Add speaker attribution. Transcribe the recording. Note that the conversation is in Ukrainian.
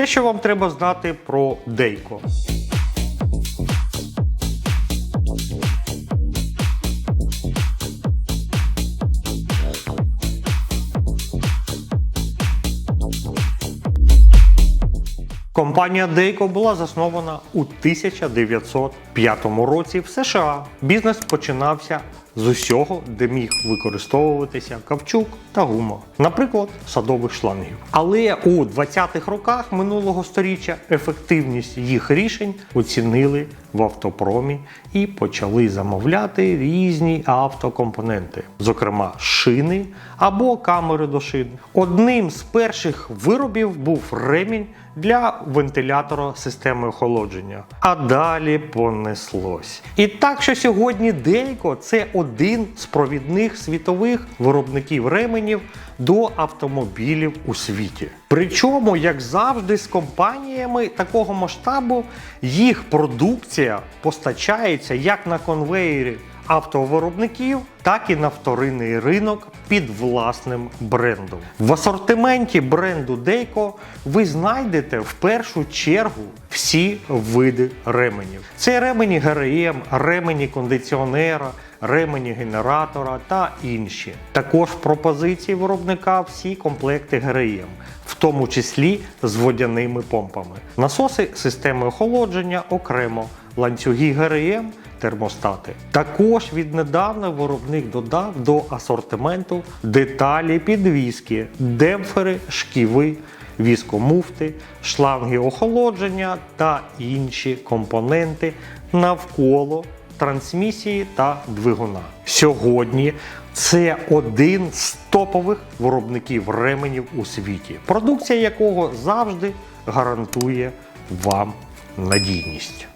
Speaker 1: Все, що вам треба знати про Дейко. Компанія Дейко була заснована у 1905 році в США. Бізнес починався з усього, де міг використовуватися кавчук та гума, наприклад, садових шлангів. Але у 20-х роках минулого століття ефективність їх рішень оцінили в автопромі і почали замовляти різні автокомпоненти, зокрема шини або камери до шин. Одним з перших виробів був ремінь для вентилятора системи охолодження. А далі понеслось. І так, що сьогодні Дейко це один з провідних світових виробників ременів до автомобілів у світі. Причому, як завжди, з компаніями такого масштабу їх продукція постачається як на конвеєрі автовиробників, так і на вторинний ринок під власним брендом. В асортименті бренду Дейко ви знайдете в першу чергу всі види ременів. Це ремені ГРМ, ремені кондиціонера, ремені генератора та інші. Також в пропозиції виробника всі комплекти ГРМ, в тому числі з водяними помпами. Насоси системи охолодження окремо, ланцюги ГРМ термостати. Також віднедавна виробник додав до асортименту деталі підвіски, демпфери, шківи, віскомуфти, шланги охолодження та інші компоненти навколо трансмісії та двигуна. Сьогодні це один з топових виробників ременів у світі, продукція якого завжди гарантує вам надійність.